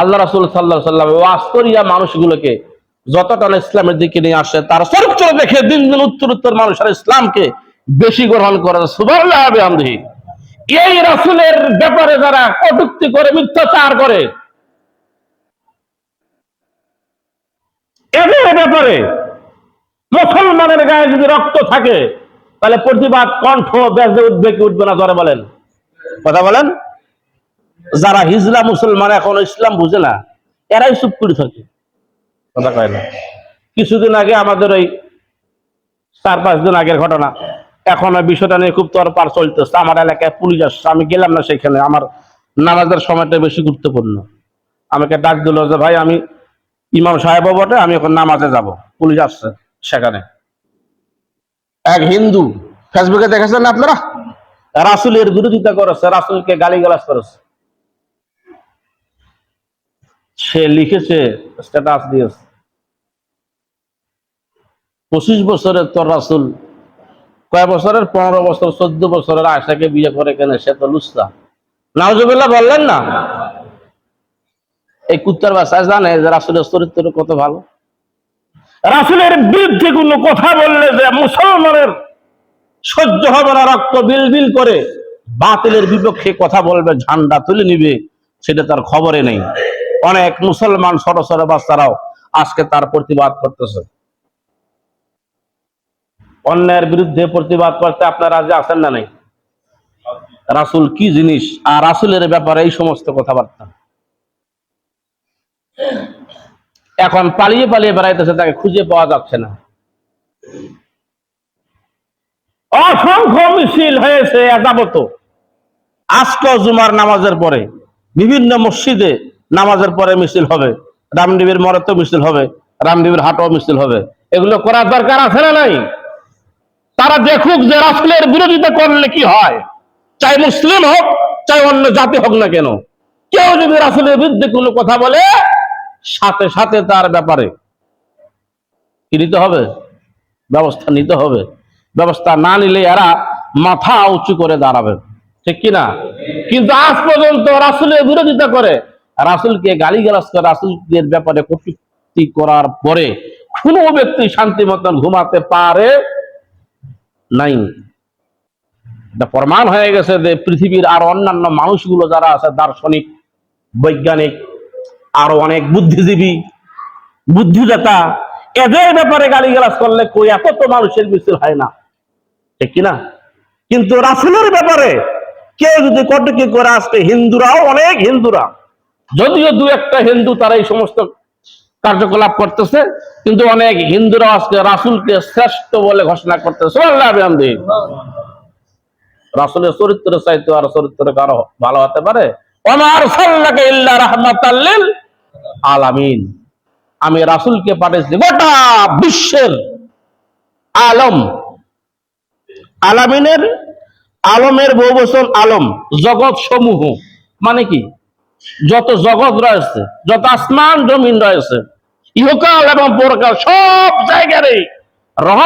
আল্লাহ রাসুল সাল্লাহ সাল্লাম ওয়াজ করিয়া মানুষগুলোকে যতটা ইসলামের দিকে নিয়ে আসে, তার চরিত্র দেখে দিন দিন উত্তর উত্তর মানুষের ইসলামকে বেশি গ্রহণ করে। সুবহানাল্লাহ বিহামদিহি। এই রাসুলের ব্যাপারে যারা কটুক্তি করে, মিথ্যাচার করে, এদের ব্যাপারে মুসলমানের গায়ে যদি রক্ত থাকে, তাহলে প্রতিবাদ কণ্ঠ উঠবে কি উঠবে না ধরে বলেন। কথা বলেন? যারা হিজলা মুসলমান এখন ইসলাম বুঝে না এরাই চুপ করে থাকে। কথা কয় না। কিছুদিন আগে আমাদের ওই চার পাঁচ দিন আগের ঘটনা এখন ওই বিষয়টা নিয়ে খুব তরপার চলতেছে। আমার এলাকায় পুলিশ আসছে আমি গেলাম না সেখানে। আমার নামাজের সময়টা বেশি গুরুত্বপূর্ণ। আমাকে ডাক দিল যে ভাই আমি ইমাম সাহেব বটে আমি এখন নামাজে যাব। পুলিশ আসছে সেখানে। এক হিন্দু ফেসবুকে দেখেছেন না আপনারা? রাসুলের বিরোধিতা করেছে রাসুলকে গালি করেছে। সে লিখেছে স্ট্যাটাস দিয়েছে। পঁচিশ বছরের তোর রাসুল, কয় বছরের? পনেরো বছর, চোদ্দ বছরের আয়সাকে বিয়ে করে কেন, সে তো লুস্তা নাওজবিল্লা বললেন না? এই কুত্তার বাসায় জানে যে রাসুলের চরিত্র কত ভালো। রাসুলের বিরুদ্ধে কোনো কথা বললে যে মুসলমানের সহ্য হবে না, রক্ত বিল বিল করে বাতিলের বিপক্ষে কথা বলবে, ঝান্ডা তুলে নিবে, সেটা তার খবরে নেই। অনেক মুসলমান ছোট ছোট বাচ্চারাও আজকে তার প্রতিবাদ করতেছে। অন্যায়ের বিরুদ্ধে প্রতিবাদ করতে আপনারা যে আছেন না নাই? রাসুল কি জিনিস? আর রাসুলের ব্যাপারে এই সমস্ত কথাবার্তা। এখন পালিয়ে পালিয়ে বেড়াইতেছে, তাকে খুঁজে পাওয়া যাচ্ছে না। অসংখ্য মিছিল হয়েছে এযাবত আজকে জুমার নামাজের পরে বিভিন্ন মসজিদে নামাজের পরে মিছিল হবে রামদেবীর মরতে মিছিল হবে রামদেবীর হাটও মিছিল হবে। এগুলো করার দরকার আছে না নাই? তারা দেখুক যে রাসুলের বিরোধিতা করলে কি হয়। চাই মুসলিম হোক, চাই অন্য জাতি হোক না কেন। কেউ যদি রাসুলের বিরুদ্ধে কোনো কথা বলে, সাথে সাথে তার ব্যাপারে কি নিতে হবে? ব্যবস্থা নিতে হবে। ব্যবস্থা না নিলে এরা মাথা উঁচু করে দাঁড়াবে। ঠিক কিনা? কিন্তু আজ পর্যন্ত রাসুলের বিরোধিতা করে রাসুলকে গালি গালাজ করে রাসুলের ব্যাপারে কটূক্তি করার পরে কোনো ব্যক্তি শান্তি মতন ঘুমাতে পারে নাই। প্রমাণ হয়ে গেছে যে পৃথিবীর আর অন্যান্য মানুষগুলো যারা আছে, দার্শনিক, বৈজ্ঞানিক, আরও অনেক বুদ্ধিজীবী, বুদ্ধিদাতা, এদের ব্যাপারে গালিগালাজ করলে কই এত তো মানুষের মিছিল হয় না। ঠিক কিনা? কিন্তু রাসুলের ব্যাপারে কেউ যদি কটুকি করে আসতে হিন্দুরাও অনেক হিন্দুরা। যদিও দু একটা হিন্দু তারা এই সমস্ত কার্যকলাপ করতেছে, কিন্তু অনেক হিন্দুরা আজকে রাসুলকে শ্রেষ্ঠ বলে ঘোষণা করতেছে। রাসুলের চরিত্র চাইতে আর চরিত্র কারও ভালো হতে পারে? অমার সাল্লাকে ইল্লা আলামিন। আমি রাসুলকে পাঠিয়েছি গোটা বিশ্বের আলম। আলামিনের, আলমের বহু বছর আলম জগৎ সমূহ মানে কি? যত জগৎ রয়েছে যত আসমান জমিন রয়েছে ইহকাল এবং পরকাল সব জায়গারই রহ